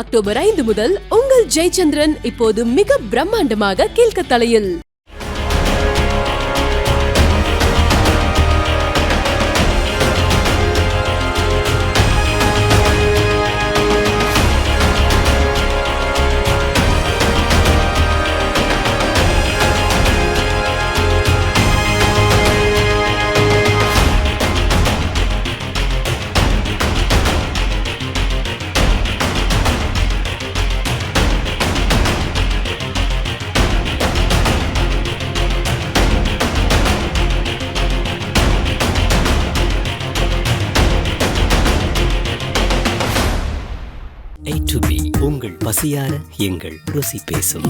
October ஐந்து முதல் உங்கள் ஜெயச்சந்திரன் இப்போது மிக பிரம்மாண்டமாக கீழ்கத்தலையில் உங்கள் பசியார எங்கள் ருசி பேசும்.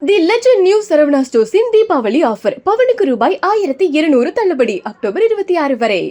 தி லெஜண்ட் நியூ சரவணா ஸ்டோர்ஸின் தீபாவளி ஆஃபர் பவனுக்கு ரூபாய் ஆயிரத்தி இருநூறு தள்ளுபடி அக்டோபர் இருபத்தி ஆறு வரை.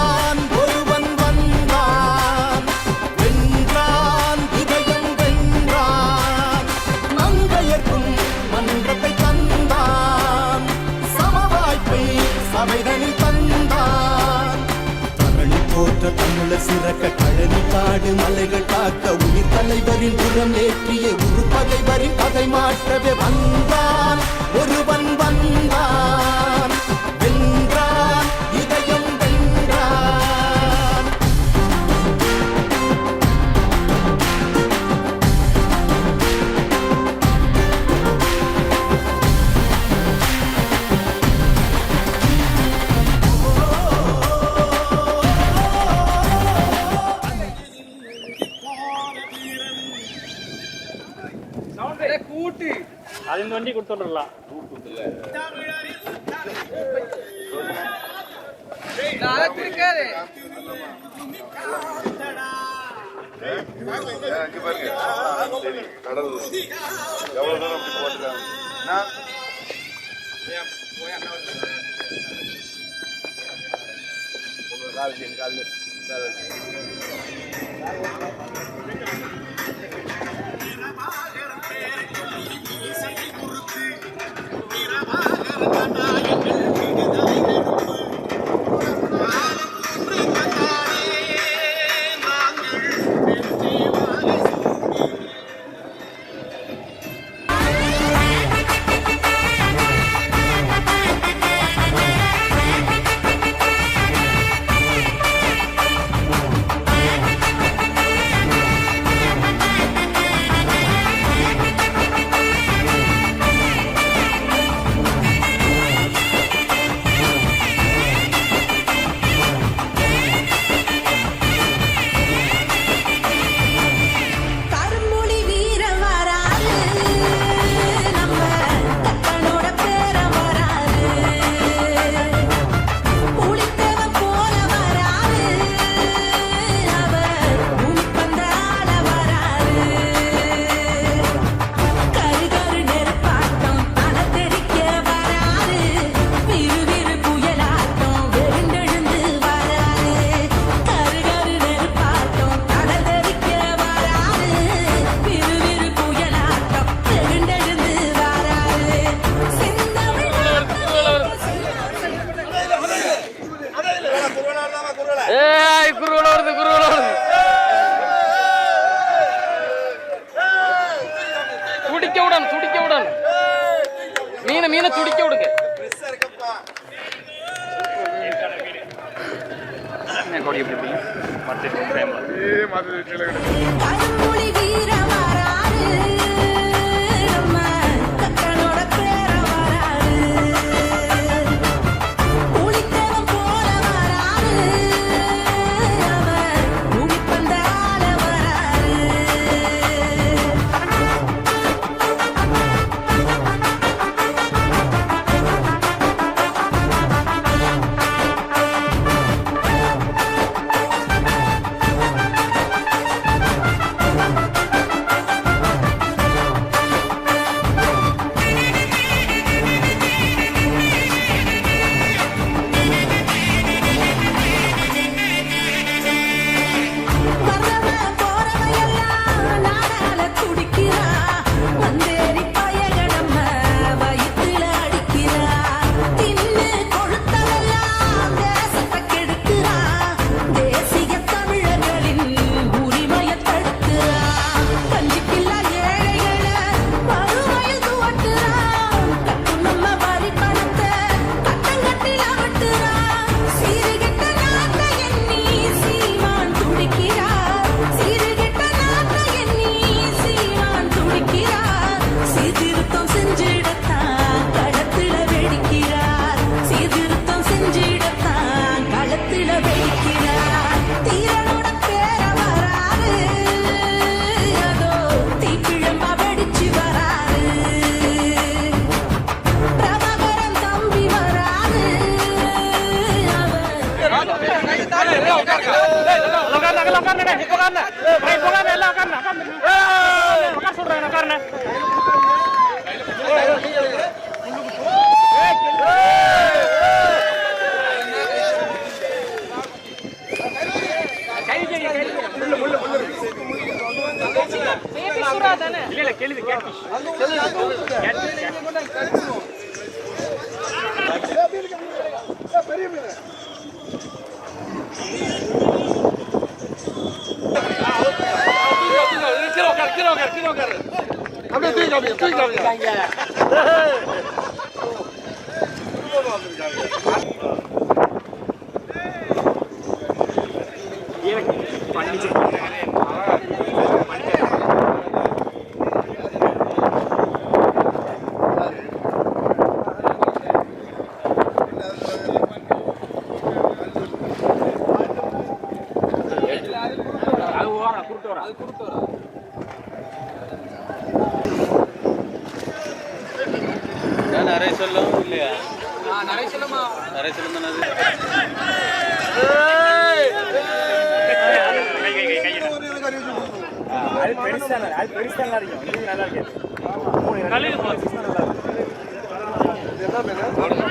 தமிழ சிறக்க கழனி காடு மலைகள் காக்க உயிர் தலைவரின் புறம் ஏற்றிய உருப்பா கடல் எவ்வளவு தூரம் அப்படி போட்டுருக்காங்க கால் கால் உட்கார்ன உட்கார்ன எல்லாம் உட்கார்ன உட்கார சொல்றாங்க உட்கார்ன கேள்வி கேட்டு பெரிய ဖြစ်တော့ခဲ့ဖြစ်တော့ခဲ့အမေသိကြပြီသိကြပြီဟေးဒီကပါနေကြတယ် ¿verdad?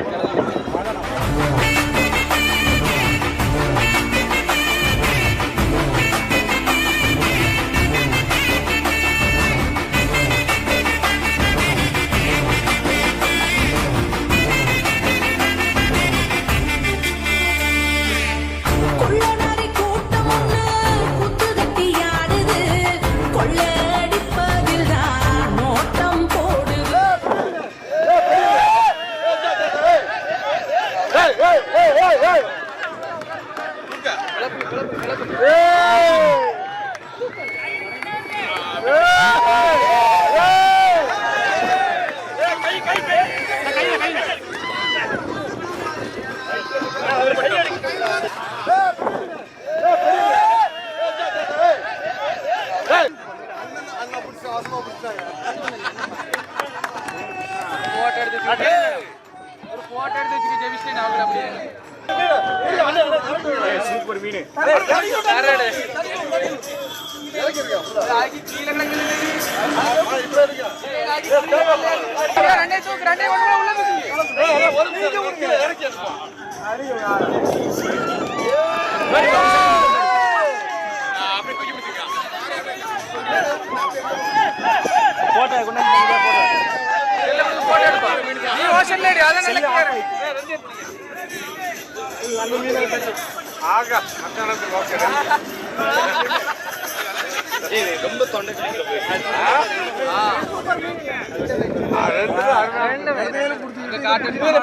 ரொம்ப தொண்டை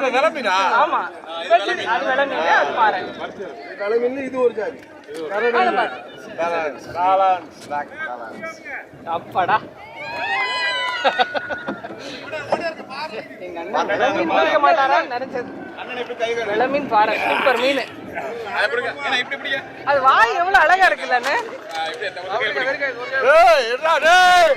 விளம்பினா ஆமா. இது ஒரு ஜாதி அப்பாடா பாரு சூப்பர் மீன். அது வாய் எவ்வளவு அழகா இருக்குல்ல அண்ணே? ஏய் என்னடா டேய்!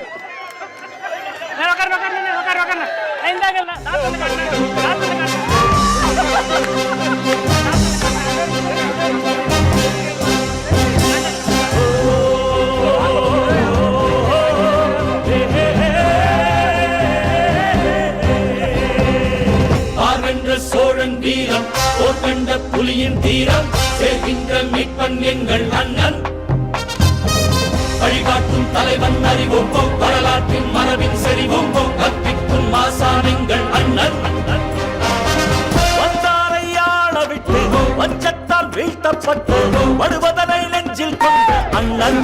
அந்த புலியின் தீரம் சேர்கின்ற மீட்பன் எங்கள் அண்ணன். வழிகாட்டும் தலைவன் அறிவோம் வரலாற்றின் மரபின் செறிவோம் கற்பிக்கும் மாசான் எங்கள் அண்ணன். வந்தாரை விட்டு வஞ்சத்தால் வீழ்த்தப்பட்டு வருவதனை நெஞ்சில் கொண்ட அண்ணன்.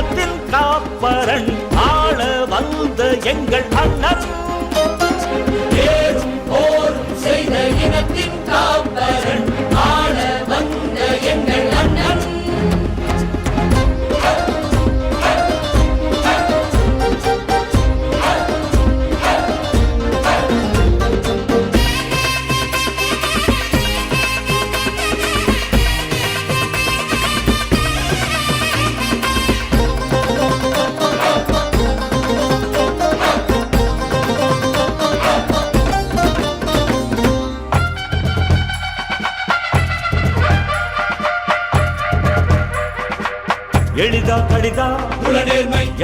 செய்த காப்பரன் ஆள வந்த எங்கள் அண்ணன்.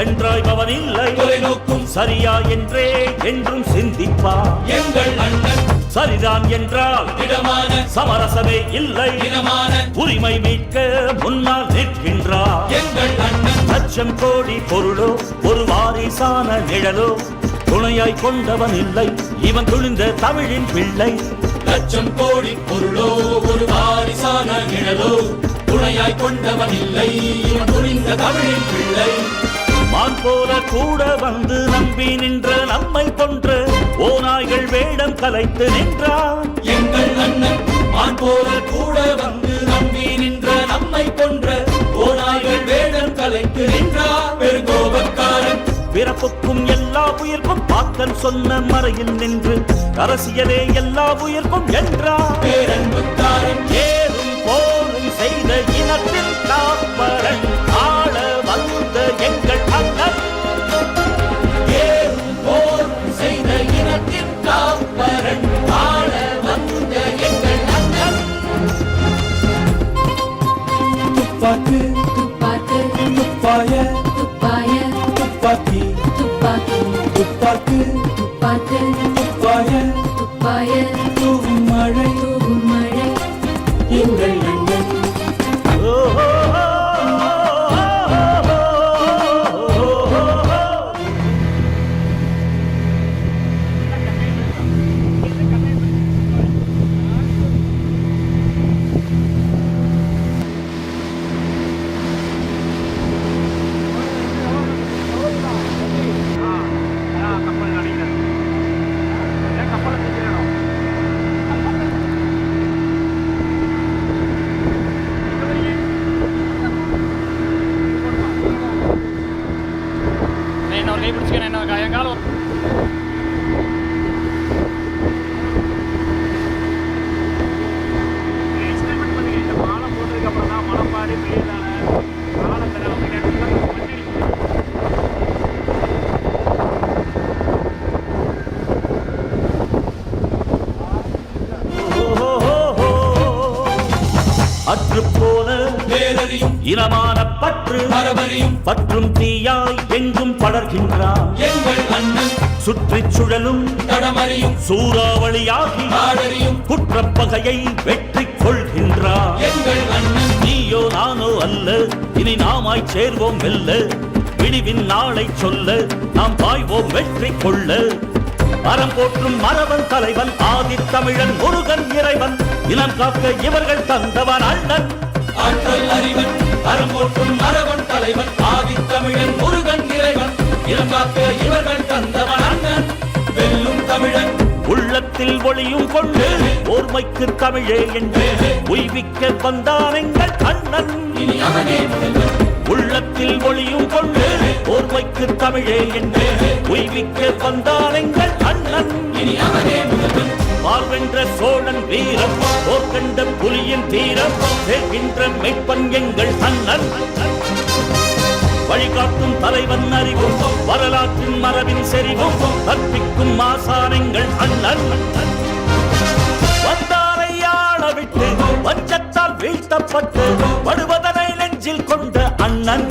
என்றாய் அவன் இல்லை தொலைநோக்கும். சரியா என்றே என்றும் சிந்திப்பா. எங்கள் அண்ணன் சரிதான் என்றால் இடமான சமரசமே இல்லை. இனமான உரிமை மீட்க முன்னால் நிற்கின்றார் எங்கள் அண்ணன் லட்சம் கோடி பொருளோ ஒரு வாரிசான நிழலோ துணையாய் கொண்டவன் இல்லை. இவன் துணிந்த தமிழின் பிள்ளை. லட்சம் கோடி பொருளோ ஒரு வாரிசான நிழலோ துணையாய் கொண்டவன் இல்லை. இவன் புரிந்த தமிழின் பிள்ளை. மான் போல கூட வந்து நம்பி நின்ற நம்மை கொன்ற ஓநாய்கள் வேடம் கலைத்து நின்றான். எங்கள் அண்ணன் மான் போல கூட வந்து நம்பி நின்ற நம்மை கொன்ற ஓநாய்கள் வேடம் கலைத்து நின்றான். பெருங்கோபக்காரன் பிறப்புக்கும் எல்லா உயிர்க்கும் பாக்கன் சொன்ன மறையில் நின்று அரசியலே எல்லா உயிர்க்கும் என்றார் பேரன்புக்காரன் ஏறும் போரும் செய்த இனத்தின் காப்பரன் ஆள வந்த எங்கள் துப்பாய துப்பாக்கி துப்பாக்கி. துப்பாக்கு. துப்பாக்கு. கை பிடிச்சிக்கிறேன் என்ன என் காலம் பற்று மரபறியும் பற்றும் தீயாய் எங்கும் படர்கின்றான் எங்கள் அண்ணன் சுற்றி சுழலும் தடமறியும் சூறாவளியாகி ஆடறியும் குற்றப்பகையை வெற்றி கொள்கின்றான் எங்கள் அண்ணன் நீயோ நானோ அல்ல இனி நாமாய் சேர்வோம் வெல்ல விடிவின் நாளை சொல்ல நாம் பாய்வோம் வெற்றி கொள்ள. மரம் போற்றும் மரவன் தலைவன் ஆதித்தமிழன் முருகன் இறைவன். இனம் காக்க இவர்கள் தந்தவன் அண்ணன். ஆற்றல் அறிவன் மரம் போற்றும் மரவன் தலைவன் ஆதித்தமிழன் முருகன் இறைவன். இனம் காக்க இவர்கள் தந்தவன் அண்ணன் வெல்லும் தமிழன். உள்ளத்தில் ஒளியும் கொண்டு ஓர்மைக்கு தமிழே என்று உய்விக்க வந்தான் எங்கள் அண்ணன் உள்ளத்தில் ஒளியும் கொண்டு ஓர்மைக்கு தமிழே என்று உய்விக்க வந்தான் எங்கள் அண்ணன் இனி அவனே முதல்வன் வாழ்வென்ற சோழன் வீரம் போர்க்கண்ட புலியின் தீரம் சேர்க்கின்ற மெய்ப்பன் எங்கள் அண்ணன் வழிகாட்டும் தலைவன் அறிவும் வரலாற்றின் மரபின் செறிவும் கற்பிக்கும் மாசானங்கள் அண்ணன் வந்தாரை விட்டு வஞ்சத்தால் வீழ்த்தப்பட்டு படுவதனை நெஞ்சில் கொண்ட அண்ணன்.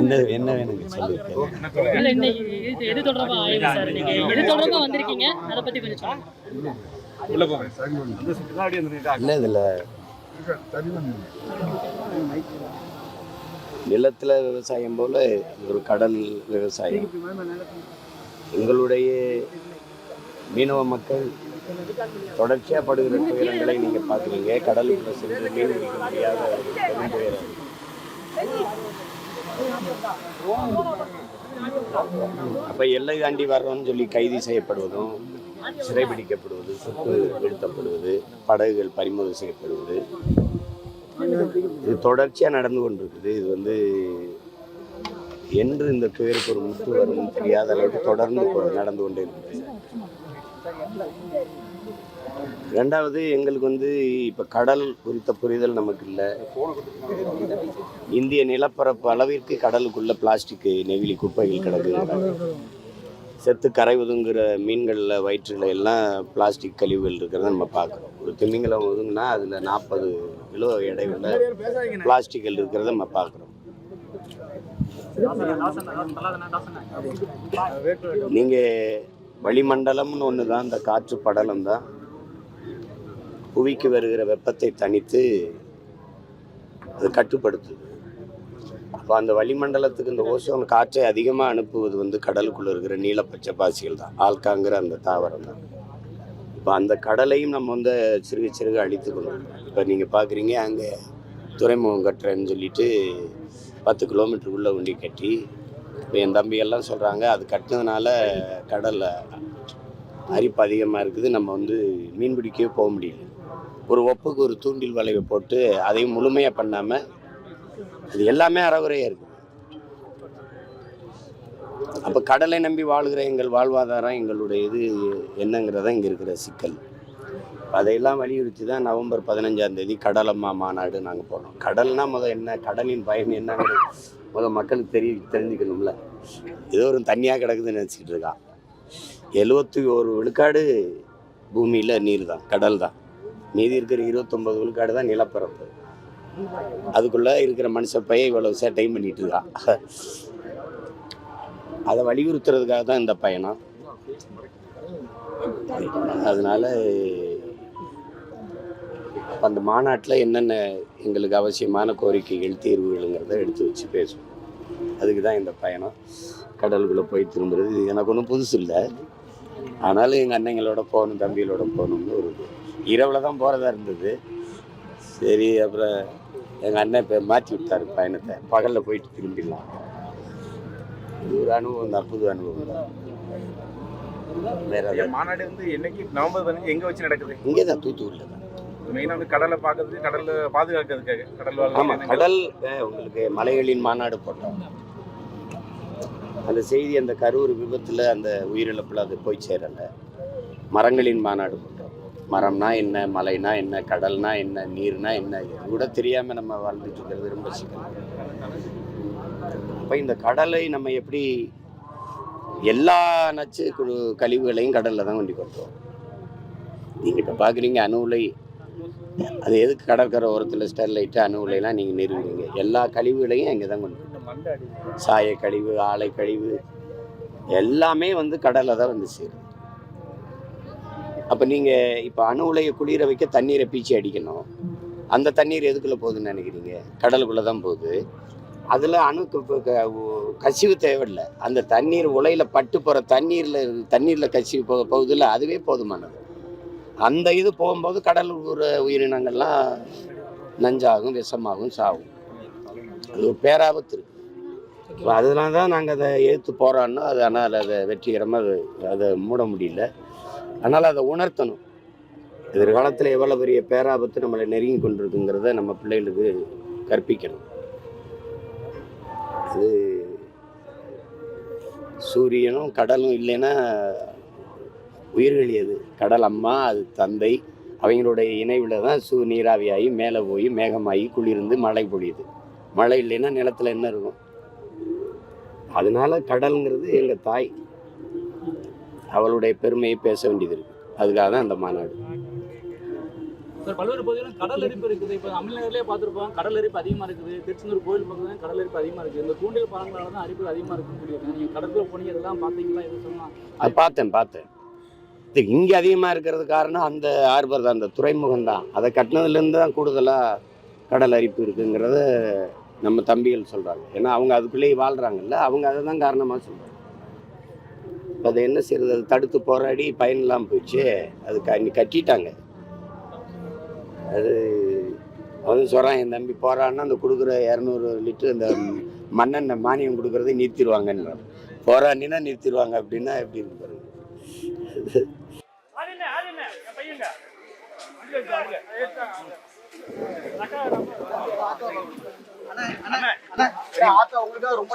என்ன என்ன வேணுங்க? சொல்லியிருக்கேன் இல்ல என்ன இது எது தொடர்பா ஆய்வு சார் நீங்க? எது தொடர்பா வந்திருக்கீங்க? அதை பத்தி கொஞ்சம் சொல்லுங்க. இல்லை இதில் நிலத்தில் விவசாயம் போல ஒரு கடல் விவசாயம். எங்களுடைய மீனவ மக்கள் தொடர்ச்சியாக படுகிற துயரங்களை நீங்கள் பார்க்குறீங்க. கடலுக்குள்ள சென்று மீன் பிடிக்க முடியாத ஒரு பெரும் துயரம். அப்போ எல்லை தாண்டி வர்றோம்னு சொல்லி கைது செய்யப்படுவதும் சிறைபிடிக்கப்படுவது சொத்து வீழ்த்தப்படுவது படகுகள் பறிமுதல் செய்யப்படுவது இது தொடர்ச்சியாக நடந்து கொண்டிருக்குது. இது வந்து என்று இந்த துயருக்கு ஒரு முற்று வரும் தெரியாத அளவுக்கு தொடர்ந்து நடந்து கொண்டே இருக்குது ரெண்டாவது எங்களுக்கு வந்து இப்போ கடல் குறித்த புரிதல் நமக்கு இல்லை இந்திய நிலப்பரப்பு அளவிற்கு கடலுக்குள்ள பிளாஸ்டிக் நெகிழி குப்பைகள் கிடக்குது செத்து கரை ஒதுங்குற மீன்களில் வயிற்றில் எல்லாம் பிளாஸ்டிக் கழிவுகள் இருக்கிறத நம்ம பார்க்குறோம். ஒரு திமிங்கலம் ஒதுங்கினா அதில் நாற்பது கிலோ எடையுள்ள பிளாஸ்டிக்கள் இருக்கிறத நம்ம பார்க்குறோம். நீங்கள் வளிமண்டலம்னு ஒன்று தான் இந்த காற்று படலம் தான். புவிக்கு வருகிற வெப்பத்தை தணித்து அது கட்டுப்படுத்துது. அப்போ அந்த வளிமண்டலத்துக்கு இந்த ஓசோன் காற்றை அதிகமாக அனுப்புவது வந்து கடலுக்குள்ளே இருக்கிற நீலப்பச்சை பாசிகள் தான். ஆல்காங்கிற அந்த தாவரம் தான். இப்போ அந்த கடலையும் நம்ம வந்து சிறுக சிறுக அழித்து கொண்டோம் இப்போ நீங்கள் பார்க்குறீங்க அங்கே துறைமுகம் கட்டுறேன்னு சொல்லிட்டு பத்து கிலோமீட்டருக்குள்ளே ஒண்டி கட்டி இப்போ என் தம்பியெல்லாம் சொல்கிறாங்க அது கட்டினதுனால கடலில் அரிப்பு அதிகமாக இருக்குது. நம்ம வந்து மீன் பிடிக்கவே போக முடியல. ஒரு ஒப்புக்கு ஒரு தூண்டில் வளைவை போட்டு அதையும் முழுமையாக பண்ணாமல் அது எல்லாமே அறகுறையாக இருக்குது அப்போ கடலை நம்பி வாழ்கிற எங்கள் வாழ்வாதாரம் எங்களுடைய இது என்னங்கிறத இங்கே இருக்கிற சிக்கல். அதையெல்லாம் வலியுறுத்தி தான் நவம்பர் பதினஞ்சாம் தேதி கடலம்மா மாநாடு நாங்கள் போனோம். கடல்னா முதல் என்ன? கடலின் பயன் என்னங்கிறது முதல் மக்களுக்கு தெரிய தெரிஞ்சுக்கணும்ல. ஏதோ ஒரு தண்ணியாக கிடக்குதுன்னு நினச்சிக்கிட்டு இருக்கான். எழுபத்தி ஒரு விழுக்காடு பூமியில் நீர் தான் கடல் தான். மீதி இருக்கிற இருபத்தொம்பது விழுக்காடு தான் நிலப்பரப்பு. அதுக்குள்ளே இருக்கிற மனுஷ பையன் இவ்வளோ சேட்டையும் பண்ணிட்டு இருக்கான் அதை வலியுறுத்துறதுக்காக தான் இந்த பயணம். அதனால் அந்த மாநாட்டில் என்னென்ன எங்களுக்கு அவசியமான கோரிக்கைகள் தீர்வுகளுங்கிறத எடுத்து வச்சு பேசுவோம். அதுக்கு தான் இந்த பயணம். கடலுக்குள்ளே போய் திரும்புறது. எனக்கு ஒன்றும் புதுசு இல்லை. ஆனாலும் எங்கள் அண்ணங்களோட போகணும் தம்பிகளோட போகணும்னு ஒரு இரவில் தான் போகிறதா இருந்தது. சரி அப்புறம் எங்கள் அண்ணன் இப்போ மாற்றி விட்டார் பயணத்தை. பகலில் போயிட்டு திரும்பிடலாம். இது ஒரு அனுபவம் தான் புது அனுபவம் தான். வேற மாநாடு வந்து என்னைக்கு? நவம்பர் பதினஞ்சு எங்க வச்சு நடக்குது? இங்கே தான் தூத்துக்குடியில் தான். மெயினா வந்து கடலை பார்க்கறது கடல்ல பாதுகாக்கிறதுக்காக. கடல் ஆமாம். கடல் உங்களுக்கு மலைகளின் மாநாடு போட்டோம். அந்த செய்தி அந்த கரூர் விபத்தில் அந்த உயிரிழப்பில் அது போய் சேரலை. மரங்களின் மாநாடு மரம்னா என்ன மலைனா என்ன கடல்னா என்ன நீர்னா என்ன இது கூட தெரியாமல் நம்ம வாழ்ந்துட்டு இருக்கிறது ரொம்ப சிக்கல். அப்போ இந்த கடலை நம்ம எப்படி எல்லா நச்சு குழு- கழிவுகளையும் கடலில் தான் கொண்டு கொட்டுறோம் நீங்கள் இப்போ பார்க்குறீங்க அணு உலை. அது எதுக்கு கடற்கரை ஓரத்தில் ஸ்டெர்லைட்டு அணு உலைலாம் நீங்கள் நிறுவுறீங்க எல்லா கழிவுகளையும் அங்கே தான் கொண்டு சாய கழிவு ஆலை கழிவு எல்லாமே வந்து கடலில் தான் வந்து சேரும். அப்போ நீங்கள் இப்போ அணு உலையை குளிர வைக்க தண்ணீரை பீச்சி அடிக்கணும். அந்த தண்ணீர் எதுக்குள்ளே போகுதுன்னு நினைக்கிறீங்க? கடலுக்குள்ளே தான் போகுது. அதில் அணுக்கு இப்போ கசிவு தேவையில்லை. அந்த தண்ணீர் உலையில் பட்டு போகிற தண்ணீரில் தண்ணீரில் கசிவு போக போகுதில்ல அதுவே போதுமானது. அந்த இது போகும்போது கடல் உற உயிரினங்கள்லாம் நஞ்சாகும் விஷமாகும் சாகும். அது ஒரு பேராபத்து இருக்குது அதனால தான் நாங்கள் அதை எதிர்த்து போகிறோன்னா அது ஆனால் அதை வெற்றிகரமாக அதை மூட முடியல. அதனால் அதை உணர்த்தணும். எதிர்காலத்தில் எவ்வளோ பெரிய பேராபத்து நம்மளை நெருங்கி கொண்டிருக்குங்கிறத நம்ம பிள்ளைகளுக்கு கற்பிக்கணும். அது சூரியனும் கடலும் இல்லைன்னா உயிர்கள் எது? கடல் அம்மா அது தந்தை. அவங்களுடைய இணைவில் தான் சூ நீராவியாகி மேலே போய் மேகமாகி குளிர்ந்து மழை பொழியுது. மழை இல்லைன்னா நிலத்தில் என்ன இருக்கும்? அதனால கடலுங்கிறது எங்கள் தாய். அவளுடைய பெருமையை பேச வேண்டியது இருக்கு. அதுக்காக தான் அந்த மாநாடு. சார் பல்வேறு பகுதிகளும் கடல் அரிப்பு இருக்குது. இப்போ அமிழ்நகர்லேயே பார்த்துருப்போம் கடல் அரிப்பு அதிகமாக இருக்குது. திருச்செந்தூர் கோயில் கடல் அரிப்பு அதிகமாக இருக்குது. இந்த தூண்டில் பாலங்களால தான் அரிப்பு அதிகமாக இருக்குன்னு சொல்லியிருக்காங்க. நீங்கள் கடற்கரை போனீங்க இதெல்லாம் பார்த்தீங்களா? பார்த்தேன் பார்த்தேன். இங்கே அதிகமாக இருக்கிறது காரணம் அந்த ஹார்பர் தான் அந்த துறைமுகம் தான். அதை கட்டினதுலேருந்து தான் கூடுதலாக கடல் அரிப்பு இருக்குங்கிறத நம்ம தம்பிகள் சொல்கிறாங்க ஏன்னா அவங்க அதுக்குள்ளேயே வாழ்கிறாங்கல்ல அவங்க அதை தான் காரணமாக சொல்கிறாங்க இப்போ அதை என்ன செய்யறது? அதை தடுத்து போராடி பயனில்லாமல் போயிடுச்சு. அது கண்ணி கட்டிட்டாங்க. அது வந்து சொல்கிறான் என் தம்பி போறான்னா அந்த கொடுக்குற இரநூறு லிட்டர் அந்த மண்ணெண்ணை மானியம் கொடுக்குறத நிறுத்திடுவாங்கன்றான் போராடினா நிறுத்திடுவாங்க அப்படின்னா எப்படி இருக்கு? ரொம்ப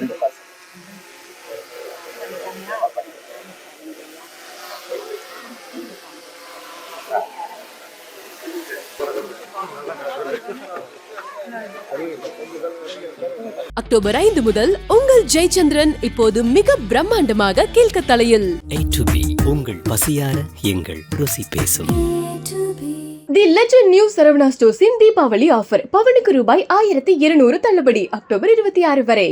ரெண்டு பசங்க. அக்டோபர் ஐந்து முதல் உங்கள் ஜெயச்சந்திரன் இப்போது மிக பிரம்மாண்டமாக டு பி உங்கள் பசியார எங்கள் ருசி பேசும். தி லெஜண்ட் நியூ சரவணா ஸ்டோர்ஸின் தீபாவளி ஆஃபர். பவனுக்கு ரூபாய் ஆயிரத்தி இருநூறு தள்ளுபடி அக்டோபர் இருபத்தி ஆறு வரை.